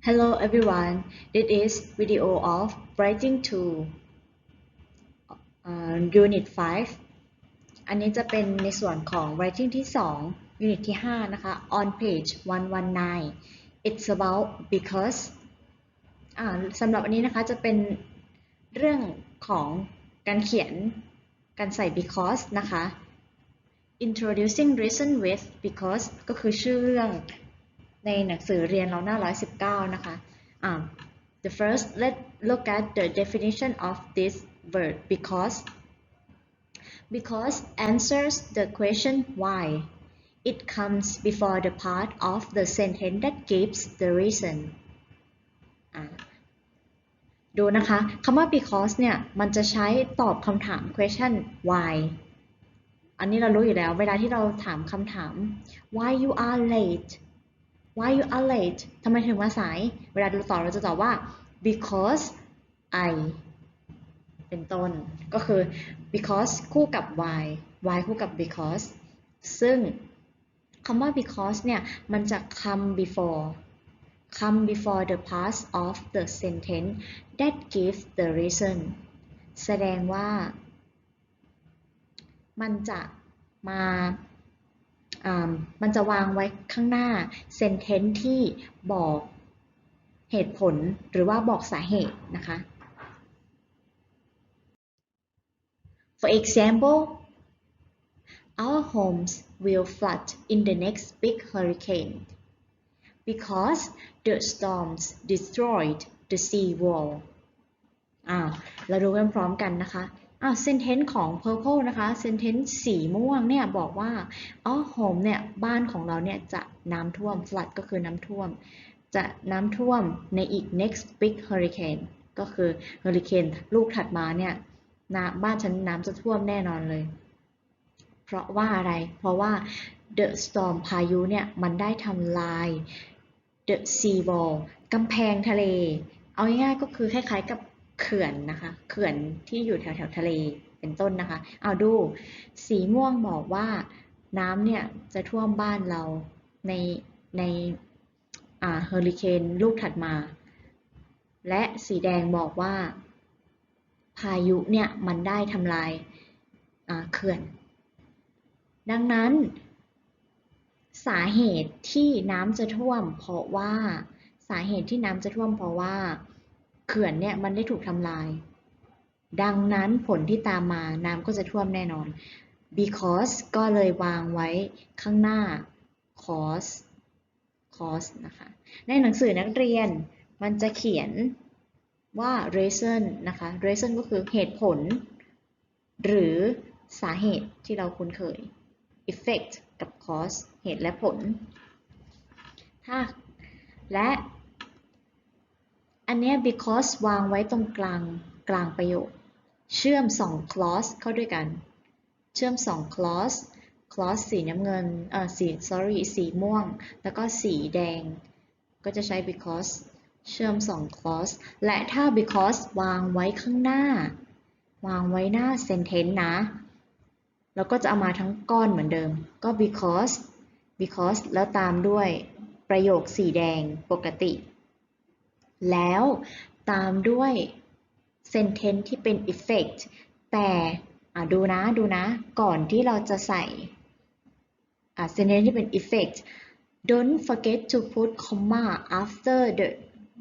Hello everyone, this is video of Writing 2 uh, Unit 5 อันนี้จะเป็นในส่วนของ Writing ที่ 2 Unit ที่ 5 นะคะ on page 119 it's about because อ่าสำหรับอันนี้นะคะจะเป็นเรื่องของการเขียนการใส่ because นะคะ introducing reason with because ก็คือชื่อเรื่อง ในหนังสือเรียนเราหน้า 119 นะคะอ่า the first let look at the definition of this word because because answers the question why it comes before the part of the sentence that gives the reason ดูนะคะคำว่า because เนี่ย มันจะใช้ตอบคำถาม question why อันนี้เรารู้อยู่แล้ว เวลาที่เราถามคำถาม why you are late why you are late ทำไมถึงมาสาย เวลาเราตอบเราจะตอบว่า because I เป็นต้น ก็คือ because คู่กับ why why คู่กับ because ซึ่งคำว่า because เนี่ย มันจะ come before come before the part of the sentence that gives the reason แสดงว่า มันจะมา มันจะวางไว้ข้างหน้า sentence ที่บอกเหตุผลหรือว่าบอกสาเหตุนะคะ For example our homes will flood in the next big hurricane because the storms destroyed the sea wall อ่าเราดูกันพร้อมกันนะคะ อ้า sentence ของ purple นะคะ sentence สีม่วงเนี่ยบอกว่า our home เนี่ย บ้านของเราเนี่ยจะน้ำท่วม flood ก็คือน้ำท่วม จะน้ำท่วมในอีก next big hurricane ก็คือ hurricane ลูกถัดมาเนี่ยน้ำบ้านฉันน้ำจะท่วมแน่นอนเลย เพราะว่าอะไร เพราะว่า the storm พายุเนี่ย มันได้ทำลาย the sea wall กำแพงทะเล เอาง่ายๆก็คือคล้ายๆกับ เขื่อนนะคะ เขื่อนที่อยู่แถวๆทะเลเป็นต้นนะคะ เอาดู สีม่วงบอกว่าน้ำเนี่ยจะท่วมบ้านเราในในอ่าเฮอริเคนลูกถัดมา และสีแดงบอกว่า พายุเนี่ยมันได้ทำลายเขื่อน ดังนั้น สาเหตุที่น้ำจะท่วม เพราะว่าสาเหตุที่น้ำจะท่วมเพราะว่า เขื่อนเนี่ยมันได้ถูกทำลาย ดังนั้นผลที่ตามมาน้ำก็จะท่วมแน่นอน because ก็เลยวางไว้ข้างหน้า cause cause นะคะ ในหนังสือนักเรียนมันจะเขียนว่า reason นะคะ reason ก็คือเหตุผล หรือสาเหตุที่เราคุ้นเคย effect กับ cause เหตุและผล ถ้าและ อันเนี้ย because วางไว้ตรงกลางกลางประโยค เชื่อม 2 clause เข้าด้วยกัน เชื่อม 2 clause clause สีน้ำเงินเอ่อสี sorry สีม่วง แล้วก็สีแดง ก็จะใช้ because เชื่อม 2 clause และถ้า because วางไว้ข้างหน้า วางไว้หน้า sentence นะ แล้วก็จะเอามาทั้งก้อนเหมือนเดิม ก็ because because แล้วตามด้วยประโยคสีแดงปกติ แล้วตามด้วย sentence ที่เป็น effect แต่ดูนะดูนะ ก่อนที่เราจะใส่ sentence ที่เป็น effect don't forget to put comma after the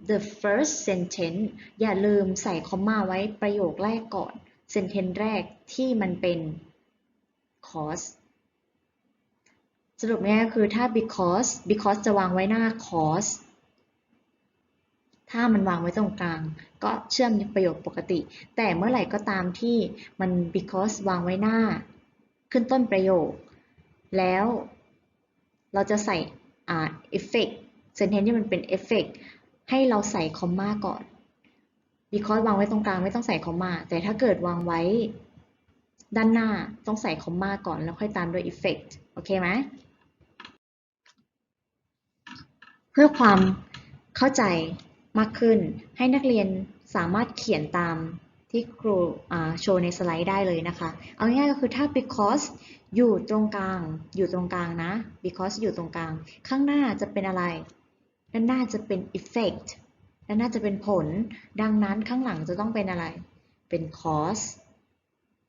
the first sentence อย่าลืมใส่ comma ไว้ประโยคแรกก่อน sentence แรกที่มันเป็น cause สรุปง่ายๆคือถ้า because because จะวางไว้หน้า cause ถ้ามันวางไว้ตรงกลาง ก็เชื่อมประโยคปกติ แต่เมื่อไหร่ก็ตามที่มัน because วางไว้หน้า ขึ้นต้นประโยค แล้วเราจะใส่อ่า effect sentence ที่มันเป็น effect ให้เราใส่ comma ก่อน because วางไว้ตรงกลางไม่ต้องใส่ comma แต่ถ้าเกิดวางไว้ด้านหน้าต้องใส่ comma ก่อนแล้วค่อยตามด้วย effect โอเคไหมเพื่อความเข้าใจ มากขึ้น ให้นักเรียนสามารถเขียนตามที่ครูโชว์ในสไลด์ได้เลยนะคะ เอาง่ายๆก็คือถ้า because อยู่ตรงกลาง อยู่ตรงกลางนะ because อยู่ตรงกลาง ข้างหน้าจะเป็นอะไร ด้านหน้าจะเป็น effect ด้านหน้าจะเป็นผล ดังนั้นข้างหลังจะต้องเป็นอะไร เป็น cause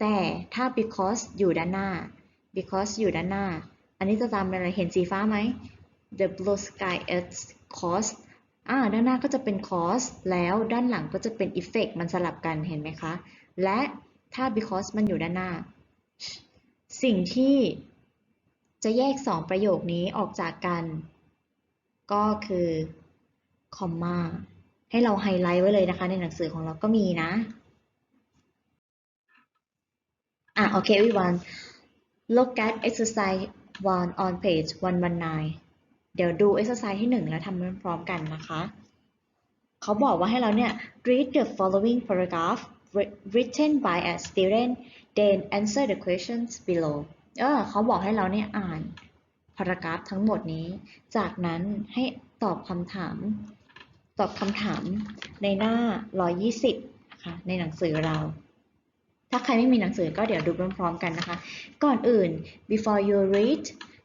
แต่ถ้า because อยู่ด้านหน้า because อยู่ด้านหน้า อันนี้จะตามเป็นอะไร เห็นสีฟ้าไหม the blue sky is cause อ่าด้านหน้าก็จะเป็น cause แล้วด้านหลังก็จะเป็น effect มันสลับกันเห็นไหมคะ และถ้า because มันอยู่ด้านหน้า สิ่งที่จะแยกสองประโยคนี้ออกจากกัน ก็คือคอมมาให้เราไฮไลท์ไว้เลยนะคะ ในหนังสือของเราก็มีนะอะโอเค everyone look at exercise 1 on page 119 เดี๋ยวดู exercise ที่1แล้วทำพร้อมๆกันนะคะ เขาบอกว่าให้เราเนี่ย read the following paragraph written by a student then answer the questions below เออเขาบอกให้เราเนี่ยอ่านพารากราฟทั้งหมดนี้ จากนั้นให้ตอบคำถาม ตอบคำถามในหน้า 120นะคะในหนังสือเรา ถ้าใครไม่มีหนังสือก็เดี๋ยวดูพร้อมๆกันนะคะ ก่อนอื่น before you read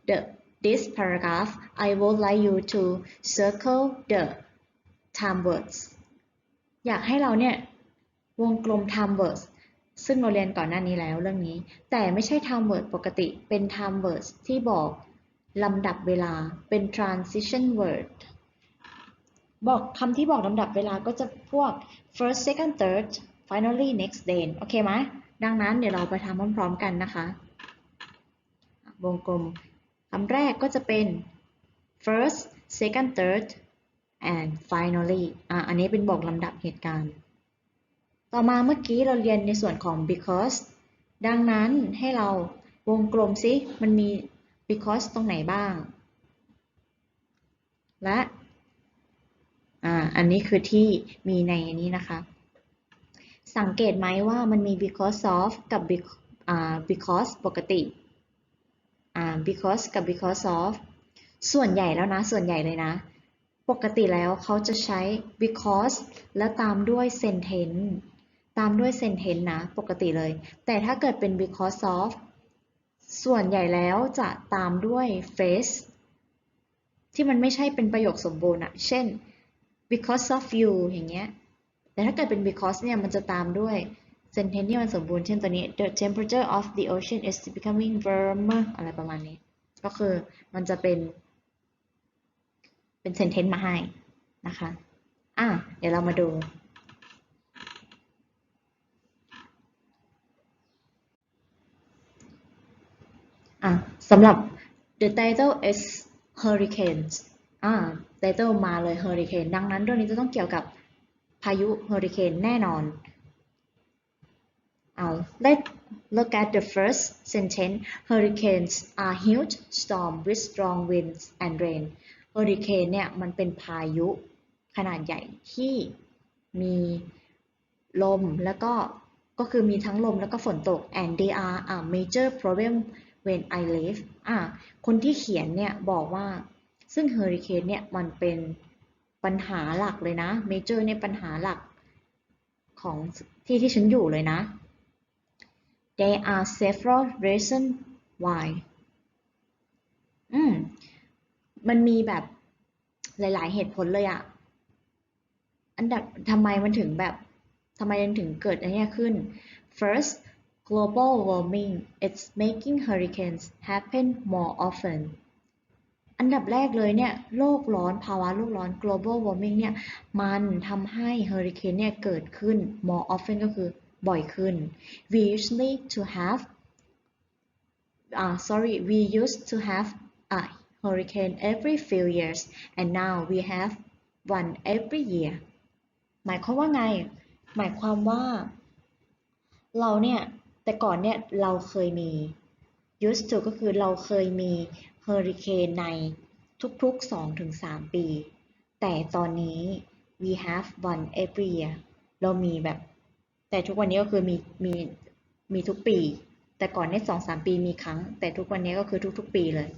the this paragraph I would like you to circle the time words อยากให้เราเนี่ยวงกลม time words ซึ่งเราเรียนก่อนหน้านี้แล้วเรื่องนี้ แต่ไม่ใช่ time words ปกติ เป็น time words ที่บอกลำดับเวลา เป็น transition word บอกคำที่บอกลำดับเวลาก็จะพวก first second third finally next then โอเคไหมดังนั้นเดี๋ยวเราไปทำพร้อมๆกันนะคะ วงกลม คำแรกก็จะเป็น first second third and finally อะอันนี้เป็นบอกลำดับเหตุการณ์ ต่อมาเมื่อกี้เราเรียนในส่วนของ because ดังนั้นให้เราวงกลมซิมันมี because ตรงไหนบ้าง และอ่าอันนี้คือที่มีในนี้นะคะ สังเกตไหมว่ามันมี because of กับ bec- อ่า because ปกติ อ่า because กับ because of ส่วนใหญ่แล้วนะ ส่วนใหญ่เลยนะ ปกติแล้วเขาจะใช้ because แล้วตามด้วย sentence ตามด้วย sentence นะ ปกติเลย แต่ถ้าเกิดเป็น because of ส่วนใหญ่แล้วจะตามด้วย phrase ที่มันไม่ใช่เป็นประโยคสมบูรณ์อะเช่น because of you อย่างเงี้ย แต่ถ้าเกิดเป็น because เนี่ย มันจะตามด้วย sentence ที่มันสมบูรณ์เช่นตัวนี้ the temperature of the ocean is becoming warmer อะไรประมาณนี้ ก็คือมันจะเป็น เป็น sentence มาให้นะคะ อะ เดี๋ยวเรามาดูอะสำหรับ the title is hurricanes อ่า title มาเลย hurricane ดังนั้นเรื่องนี้จะต้องเกี่ยวกับพายุ hurricane แน่นอน เอา let's look at the first sentence hurricanes are huge storm with strong winds and rain hurricane เนี่ยมันเป็นพายุขนาดใหญ่ที่มีลมแล้วก็ก็คือมีทั้งลมแล้วก็ฝนตก and they are a major problem when I live อะคนที่เขียนเนี่ยบอกว่าซึ่งเฮอริเคนเนี่ยมันเป็นปัญหาหลักเลยนะ major เนี่ยปัญหาหลักของที่ที่ฉันอยู่เลยนะ There are several reasons why อืม มันมีแบบหลาย ๆ เหตุผลเลยอะอันดับทำไมมันถึงแบบทำไมมันถึงเกิดอันนี้ขึ้น First global warming it's making hurricanes happen more often อันดับแรกเลยเนี่ยโลกร้อนภาวะโลกร้อน global warming เนี่ยมันทำให้เฮอริเคนเนี่ยเกิดขึ้น more often ก็คือ บ่อยขึ้น we usually to have uh, sorry we used to have a hurricane every few years and now we have one every year หมายความว่าไง หมายความว่า เราเนี่ย แต่ก่อนเนี่ย เราเคยมี used to ก็คือเราเคยมีเฮอริเคนในทุกๆ 2-3 ปี แต่ตอนนี้ we have one every year เรามีแบบ แต่ทุกวันนี้ก็คือมีมีมีทุกปี แต่ก่อนเนี่ยสองสามปีมีครั้ง แต่ทุกวันนี้ก็คือทุก ๆ ปีเลย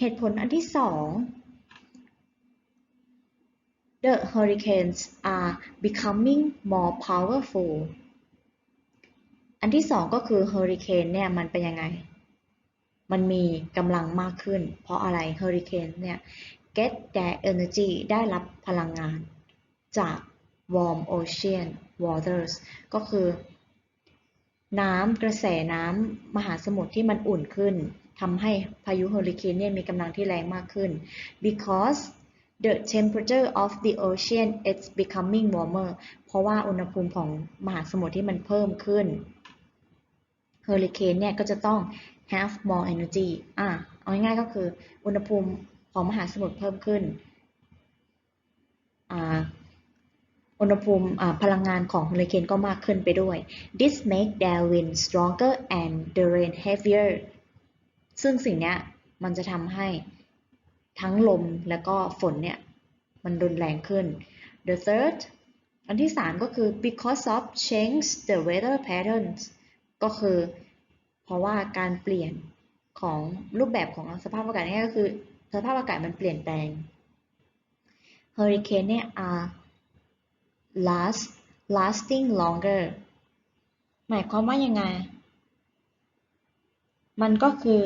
เหตุผลอันที่สอง the hurricanes are becoming more powerful อันที่สองก็คือเฮอริเคนเนี่ยมันเป็นยังไง มันมีกำลังมากขึ้น เพราะอะไรเฮอริเคนเนี่ย get their energy ได้รับพลังงานจาก warm ocean waters ก็คือ น้ำกระแสน้ำมหาสมุทรที่มันอุ่นขึ้นทำให้พายุเฮอริเคนเนี่ยมีกำลังที่แรงมากขึ้น because the temperature of the ocean is becoming warmer เพราะว่าอุณหภูมิของมหาสมุทรที่มันเพิ่มขึ้นเฮอริเคนเนี่ยก็จะต้อง have more energy อะเอาง่ายๆก็คืออุณหภูมิของมหาสมุทรเพิ่มขึ้นอ่า อุณหภูมิพลังงานของเฮอริเคนก็มากขึ้นไปด้วย this make their wind stronger and the rain heavier ซึ่งสิ่งนี้มันจะทำให้ทั้งลมและก็ฝนเนี่ย มันรุนแรงขึ้น the third อันที่สามก็คือ because of change the weather patterns ก็คือ เพราะว่าการเปลี่ยนของรูปแบบของสภาพอากาศนี่ก็คือ สภาพอากาศมันเปลี่ยนแปลง hurricane เนี่ย are last lasting longer หมายความว่ายังไง มันก็คือ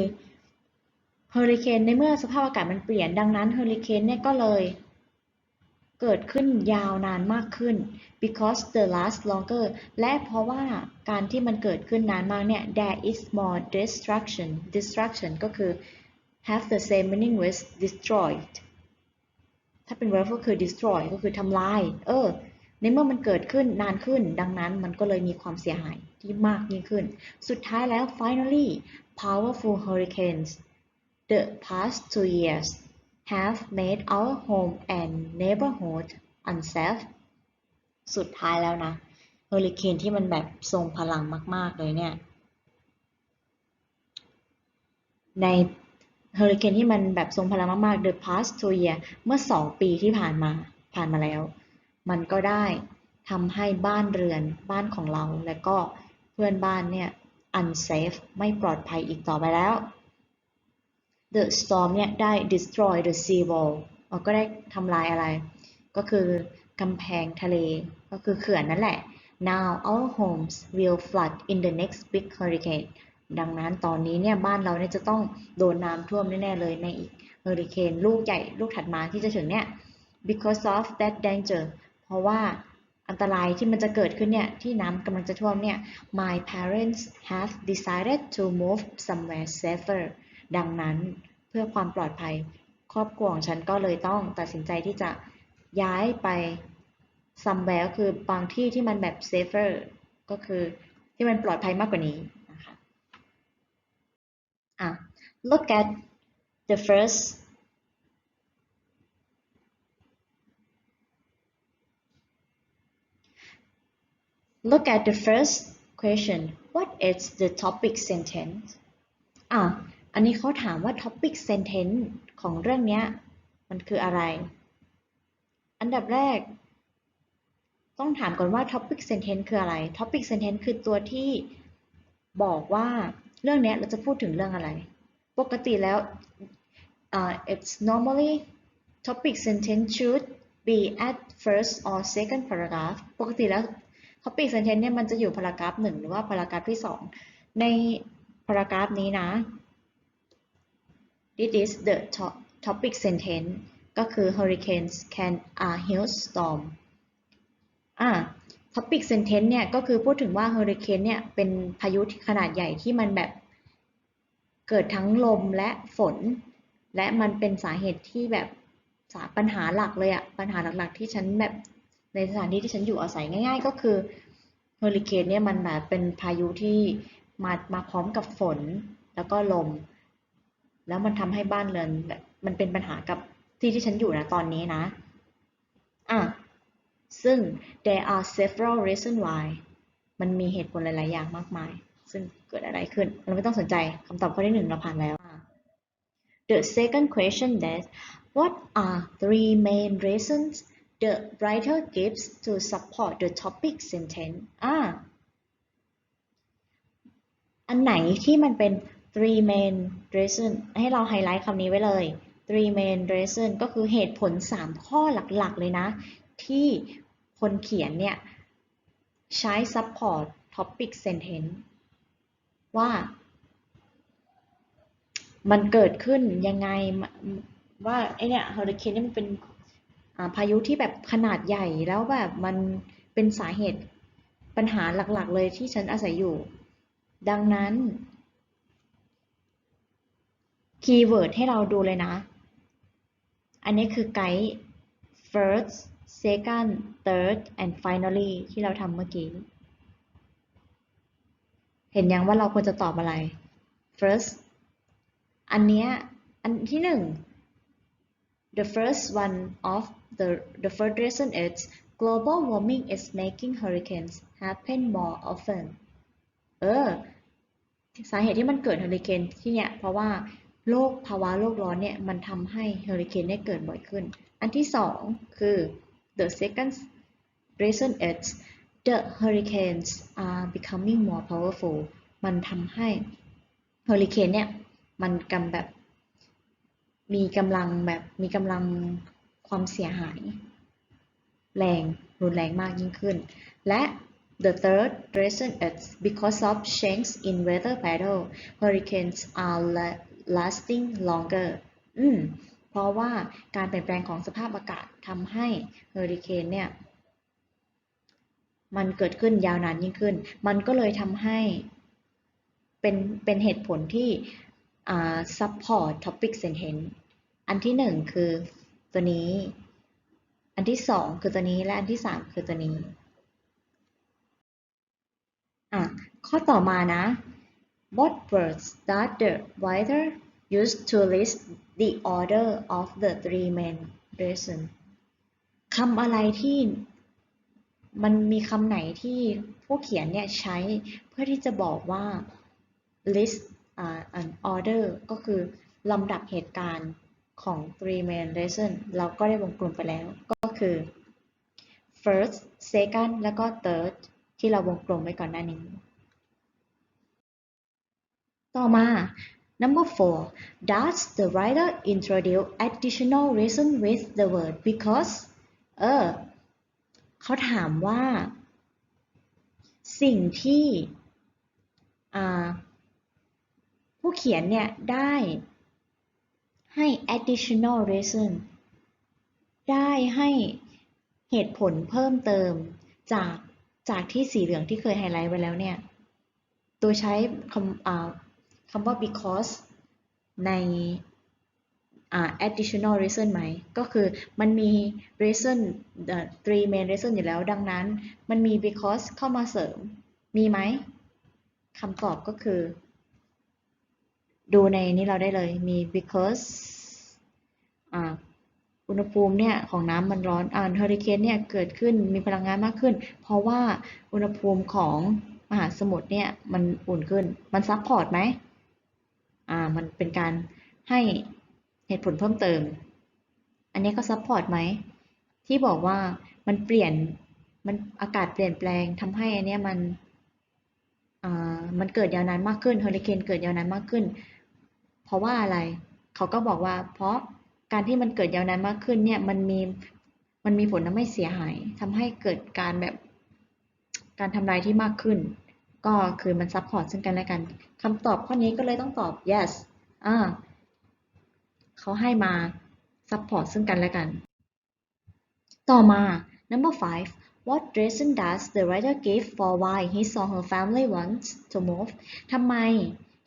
เฮอริเคนในเมื่อสภาพอากาศมันเปลี่ยน ดังนั้นเฮอริเคนเนี่ยก็เลยเกิดขึ้นยาวนานมากขึ้น because the last longer และเพราะว่าการที่มันเกิดขึ้นนานมากเนี่ย there is more destruction destruction ก็คือ have the same meaning with destroyed ถ้าเป็น verb ก็คือ destroy ก็คือทำลาย เออ ในเมื่อมันเกิดขึ้นนานขึ้น ดังนั้นมันก็เลยมีความเสียหายที่มากยิ่งขึ้น สุดท้ายแล้ว finally powerful hurricanes the past two years have made our home and neighborhood unsafe สุดท้ายแล้วนะเฮอริเคนที่มันแบบทรงพลังมาก ๆ เลยเนี่ย ในเฮอริเคนที่มันแบบทรงพลังมาก ๆ the past two year เมื่อ 2 ปีที่ผ่านมาผ่านมาแล้ว มันก็ได้ทำให้บ้านเรือนบ้านของเราและก็เพื่อนบ้านเนี่ย unsafe ไม่ปลอดภัยอีกต่อไปแล้ว the storm เนี่ยได้ destroy the sea wall ก็ได้ทำลายอะไร ก็คือกำแพงทะเลก็คือเขื่อนนั่นแหละ now our homes will flood in the next big hurricane ดังนั้นตอนนี้เนี่ยบ้านเราเนี่ยจะต้องโดนน้ำท่วมแน่ๆเลยในอีกเฮอริเคนลูกใหญ่ลูกถัดมาที่จะถึงเนี่ย because of that danger เพราะว่าอันตรายที่มันจะเกิดขึ้นเนี่ย ที่น้ำกำลังจะท่วมเนี่ย my parents have decided to move somewhere safer ดังนั้นเพื่อความปลอดภัย ครอบครัวของฉันก็เลยต้องตัดสินใจที่จะย้ายไป somewhere ก็คือบางที่ที่มันแบบ safer ก็คือที่มันปลอดภัยมากกว่านี้นะคะอะ look at the first look at the first question what is the topic sentence อะ อันนี้เขาถามว่า topic sentence ของเรื่องนี้มันคืออะไร อันดับแรก ต้องถามก่อนว่า topic sentence คืออะไร topic sentence คือตัวที่บอกว่าเรื่องนี้เราจะพูดถึงเรื่องอะไร ปกติแล้ว uh, it's normally topic sentence should be at first or second paragraph ปกติแล้ว topic sentence เนี่ยมันจะอยู่พารากราฟหนึ่งหรือว่าพารากราฟที่สองในพารากราฟนี้นะ This is the topic sentence ก็คือ hurricanes can a hailstorm อ่า topic sentence เนี่ยก็คือพูดถึงว่า hurricane เนี่ยเป็นพายุขนาดใหญ่ที่มันแบบเกิดทั้งลมและฝน และมันเป็นสาเหตุที่แบบสาปัญหาหลักเลยอะปัญหาหลักๆที่ฉันแบบ ในสถานที่ที่ฉันอยู่อาศัยง่ายๆ ก็คือเฮอริเคนเนี่ยมันแบบเป็นพายุที่มามาพร้อมกับฝนแล้วก็ลม แล้วมันทำให้บ้านเรือนแบบมันเป็นปัญหากับที่ที่ฉันอยู่นะตอนนี้นะอะซึ่ง there are several reasons why มันมีเหตุผลหลาย ๆ อย่างมากมาย ซึ่งเกิดอะไรขึ้น เราไม่ต้องสนใจคำตอบข้อที่หนึ่งเราผ่านแล้ว The second question that what are three main reasons the writer gives to support the topic sentence อ่า อันไหนที่มันเป็น three main reason ให้เราไฮไลท์คำนี้ไว้เลย three main reason ก็คือเหตุผล 3 ข้อหลักๆ เลยนะ ที่คนเขียนเนี่ย ใช้ support topic sentence ว่า มันเกิดขึ้นยังไงว่าไอเนี่ยเฮอริเคนนี่มันเป็น พายุที่แบบขนาดใหญ่แล้วแบบมันเป็นสาเหตุปัญหาหลักๆ เลยที่ฉันอาศัยอยู่ ดังนั้นคีย์เวิร์ดให้เราดูเลยนะ อันนี้คือไกด์ first second third and finally ที่เราทำเมื่อกี้ เห็นยังว่าเราควรจะตอบอะไร first อันเนี้ยอันที่หนึ่ง the first one of the the first reason is global warming is making hurricanes happen more often เออ สาเหตุที่มันเกิดเฮอริเคนที่เนี่ยเพราะว่าโลกภาวะโลกร้อนเนี่ยมันทำให้เฮอริเคนเนี่ยเกิดบ่อยขึ้น อันที่สองคือ the second reason is the hurricanes are becoming more powerful มันทำให้เฮอริเคนเนี่ยมันกำแบบ มีกำลังแบบมีกำลังความเสียหาย แรงรุนแรงมากยิ่งขึ้น และ the third reason is because of changes in weather pattern hurricanes are lasting longer อืมเพราะว่าการเปลี่ยนแปลงของสภาพอากาศทำให้เฮอริเคนเนี่ย มันเกิดขึ้นยาวนานยิ่งขึ้น มันก็เลยทำให้เป็นเป็นเหตุผลที่ support topic sentence อันที่หนึ่งคือตัวนี้ อันที่สองคือตัวนี้ และอันที่สามคือตัวนี้อะข้อต่อมานะ What words does the writer use to list the order of the three main reasons คำอะไรที่มันมีคำไหนที่ผู้เขียนเนี่ยใช้เพื่อที่จะบอกว่า list an order ก็คือลำดับเหตุการณ์ของ three main reason เราก็ได้วงกลมไปแล้ว ก็คือ first second แล้วก็ third ที่เราวงกลมไว้ก่อนหน้านี้ ต่อมา number four does the writer introduce additional reason with the word because เออเขาถามว่า สิ่งที่อ่า ผู้เขียนเนี่ยได้ให้ additional reason ได้ให้เหตุผลเพิ่มเติมจากจากที่สีเหลืองที่เคยไฮไลท์ไว้แล้วเนี่ย โดยใช้คำคำว่า because ใน additional reason ไหม ก็คือมันมี reason the three main reason อยู่แล้ว ดังนั้นมันมี because เข้ามาเสริม มีไหม คำตอบก็คือ ดูในนี้เราได้เลยมี because อ่าอุณหภูมิเนี่ยของน้ำมันร้อนอ่าเฮอริเคนเนี่ยเกิดขึ้นมีพลังงานมากขึ้น เพราะว่าอุณหภูมิของมหาสมุทรเนี่ยมันอุ่นขึ้น มันซับพอร์ตไหมอ่า มันเป็นการให้เหตุผลเพิ่มเติม อันนี้ก็ซับพอร์ตไหม ที่บอกว่ามันเปลี่ยน มันอากาศเปลี่ยนแปลงทำให้อันนี้มัน อ่า มันเกิดยาวนานมากขึ้นเฮอริเคนเกิดยาวนานมากขึ้น เพราะว่าอะไร เขาก็บอกว่า เพราะการที่มันเกิดยาวนานมากขึ้นเนี่ยมันมีมันมีผลทำให้เสียหายทำให้เกิดการแบบการทำลายที่มากขึ้น ก็คือมันซัพพอร์ตซึ่งกันและกันคำตอบข้อนี้ก็เลยต้องตอบ yes อ่าเขาให้มาซัพพอร์ตซึ่งกันและกัน ต่อมา number five what reason does the writer give for why his or her family wants to move ทำไม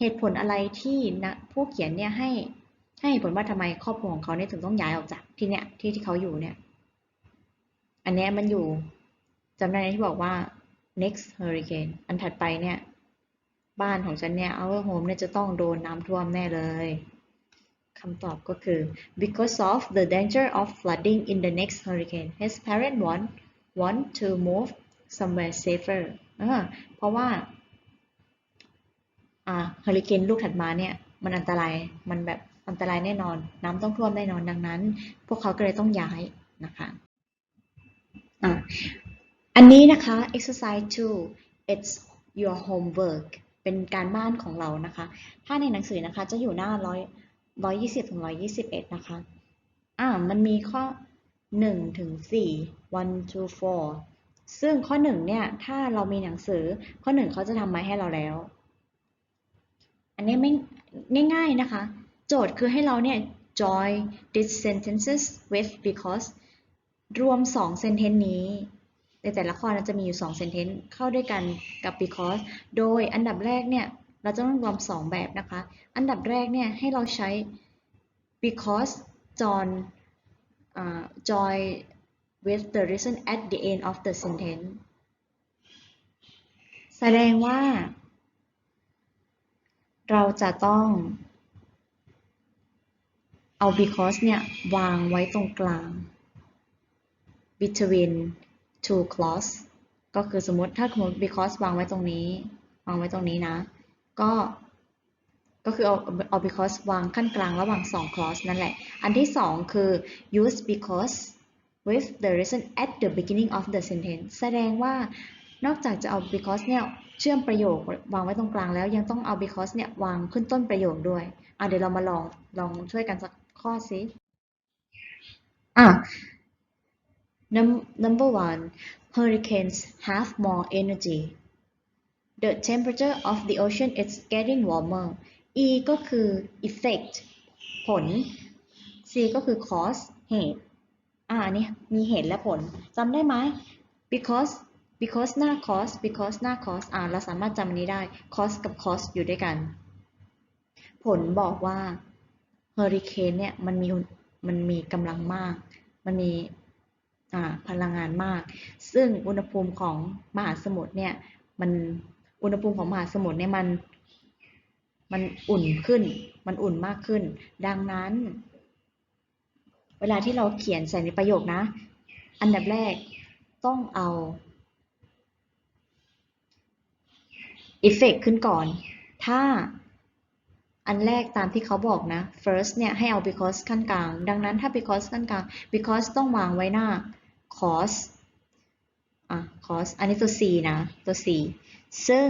เหตุผลอะไรที่นะผู้เขียนเนี่ยให้ให้เหตุผลว่าทำไมครอบครัวของเขาเนี่ยถึงต้องย้ายออกจากที่เนี่ยที่ที่เขาอยู่เนี่ย อันนี้มันอยู่จำได้ไหมที่บอกว่า next hurricane อันถัดไปเนี่ย บ้านของฉันเนี่ย our home เนี่ยจะต้องโดนน้ำท่วมแน่เลยคำตอบก็คือ because of the danger of flooding in the next hurricane his parents want want to move somewhere safer เพราะว่า เฮอริเคนลูกถัดมาเนี่ยมันอันตรายมันแบบอันตรายแน่นอน น้ำต้องท่วมแน่นอนดังนั้น พวกเขาก็เลยต้องย้ายนะคะอ่าอันนี้นะคะ exercise 2 it's your homework เป็นการบ้านของเรานะคะ ถ้าในหนังสือนะคะจะอยู่หน้าร้อยร้อยยี่สิบถึงร้อยยี่สิบเอ็ดนะคะอ่ามันมีข้อหนึ่งถึงสี่ one to four ซึ่งข้อหนึ่งเนี่ย ถ้าเรามีหนังสือข้อหนึ่งเขาจะทำมาให้เราแล้ว อันนี้ไม่ง่ายๆนะคะ โจทย์คือให้เราเนี่ย join these sentences with because รวมสอง sentence นี้ในแต่ละข้อเราจะมีอยู่2 sentence เข้าด้วยกันกับ because โดยอันดับแรกเนี่ย เราจะต้องรวม 2 แบบนะคะ อันดับแรกเนี่ย ให้เราใช้ because John uh, join with the reason at the end of the sentence แสดงว่า เราจะต้องเอา because เนี่ย วางไว้ตรงกลาง between two clause ก็คือสมมติถ้าสมมติ because วางไว้ตรงนี้ วางไว้ตรงนี้นะ ก็ก็คือเอาเอา because วางขั้นกลางระหว่าง 2 clause นั่นแหละ อันที่ 2 คือ use because with the reason at the beginning of the sentence แสดงว่านอกจากจะเอา because เนี่ย เชื่อมประโยควางไว้ตรงกลางแล้วยังต้องเอา because เนี่ยวางขึ้นต้นประโยคด้วยอะเดี๋ยวเรามาลองลองช่วยกันสักข้อสิอะ number one hurricanes have more energy the temperature of the ocean is getting warmer E ก็คือ effect ผล C ก็คือ cause เหตุ อ่าอันนี้มีเหตุและผลจำได้ไหม because because หน้า cause because หน้า cause อ่าเราสามารถจำอันนี้ได้ cause กับ cause อยู่ด้วยกัน ผลบอกว่า hurricane เนี่ยมันมีมันมีกำลังมาก มันมีอ่าพลังงานมาก ซึ่งอุณหภูมิของมหาสมุทรเนี่ยมันอุณหภูมิของมหาสมุทรเนี่ยมันมันอุ่นขึ้น มันอุ่นมากขึ้น ดังนั้น เวลาที่เราเขียนใส่ในประโยคนะ อันดับแรกต้องเอา effect ขึ้นก่อน ถ้าอันแรกตามที่เขาบอกนะ first เนี่ย ให้เอา because ขั้นกลาง ดังนั้นถ้า because ขั้นกลาง because ต้องวางไว้หน้า cause อะ cause อันนี้ตัว C นะ ตัว C ซึ่ง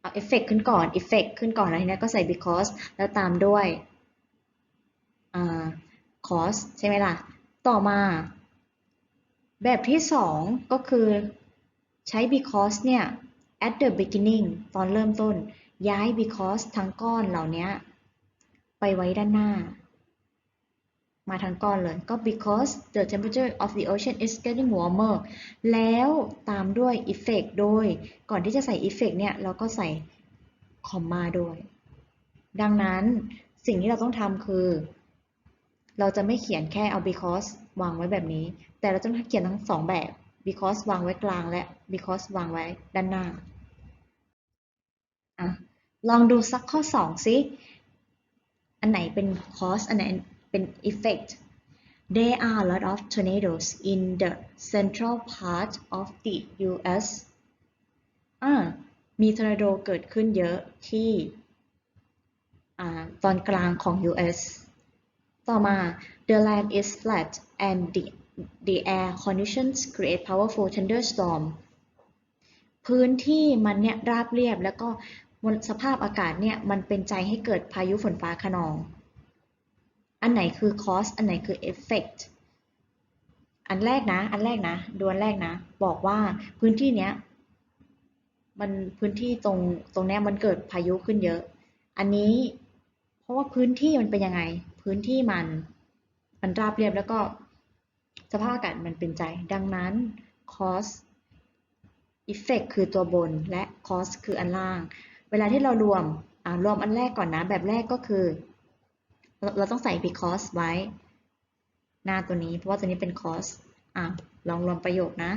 เอา effect ขึ้นก่อน effect ขึ้นก่อนแล้วทีนี้ก็ใส่ because แล้วตามด้วยอ่า cause ใช่ไหมล่ะ ต่อมา แบบที่สองก็คือใช้ because เนี่ย at the beginning ตอนเริ่มต้น ย้าย because ทั้งก้อนเหล่านี้ไปไว้ด้านหน้า มาทั้งก้อนเลย ก็ because the temperature of the ocean is getting warmer แล้วตามด้วย effect โดย ก่อนที่จะใส่ effect เนี่ย เราก็ใส่ comma ด้วย ดังนั้นสิ่งที่เราต้องทำคือ เราจะไม่เขียนแค่เอา because วางไว้แบบนี้ แต่เราจะเขียนทั้งสองแบบ because วางไว้กลางและ because วางไว้ด้านหน้าอะลองดูสักข้อสองสิ อันไหนเป็น cause อันไหนเป็น effect There are a lot of tornadoes in the central part of the U.S. อ่ามีทอร์นาโดเกิดขึ้นเยอะที่ตอนกลางของ U.S. ต่อมา the land is flat and the the air conditions create powerful thunderstorm พื้นที่มันเนี่ยราบเรียบ แล้วก็มลสภาพอากาศเนี่ยมันเป็นใจให้เกิดพายุฝนฟ้าคะนอง อันไหนคือ cause อันไหนคือ effect อันแรกนะ อันแรกนะดูอันแรกนะ บอกว่าพื้นที่เนี้ยมันพื้นที่ตรงตรงนี้มันเกิดพายุขึ้นเยอะ อันนี้เพราะว่าพื้นที่มันเป็นยังไง พื้นที่มันมันราบเรียบแล้วก็สภาพอากาศมันเป็นใจ ดังนั้น cause effect คือตัวบนและ cause คืออันล่าง เวลาที่เรารวมรวมอันแรกก่อนนะ แบบแรกก็คือ เราเราต้องใส่ because ไว้ หน้าตัวนี้ เพราะว่าตัวนี้เป็น cause อะลองรวมประโยคนะ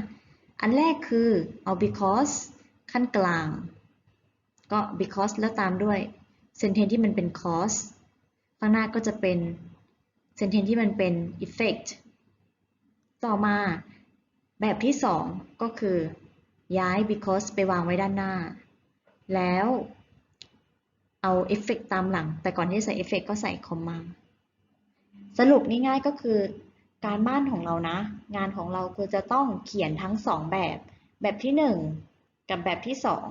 อันแรกคือเอา because ขั้นกลาง ก็ because แล้วตามด้วย sentence ที่มันเป็น cause ข้างหน้าก็จะเป็น sentence ที่มันเป็น effect ต่อมาแบบที่สองก็คือ ย้าย because ไปวางไว้ด้านหน้า แล้วเอาเอฟเฟกตามหลัง แต่ก่อนที่จะใส่เอฟเฟกก็ใส่คอมมาสรุปง่ายๆก็คือ การบ้านของเรานะ งานของเราคือจะต้องเขียนทั้งสองแบบ แบบที่หนึ่งกับแบบที่สอง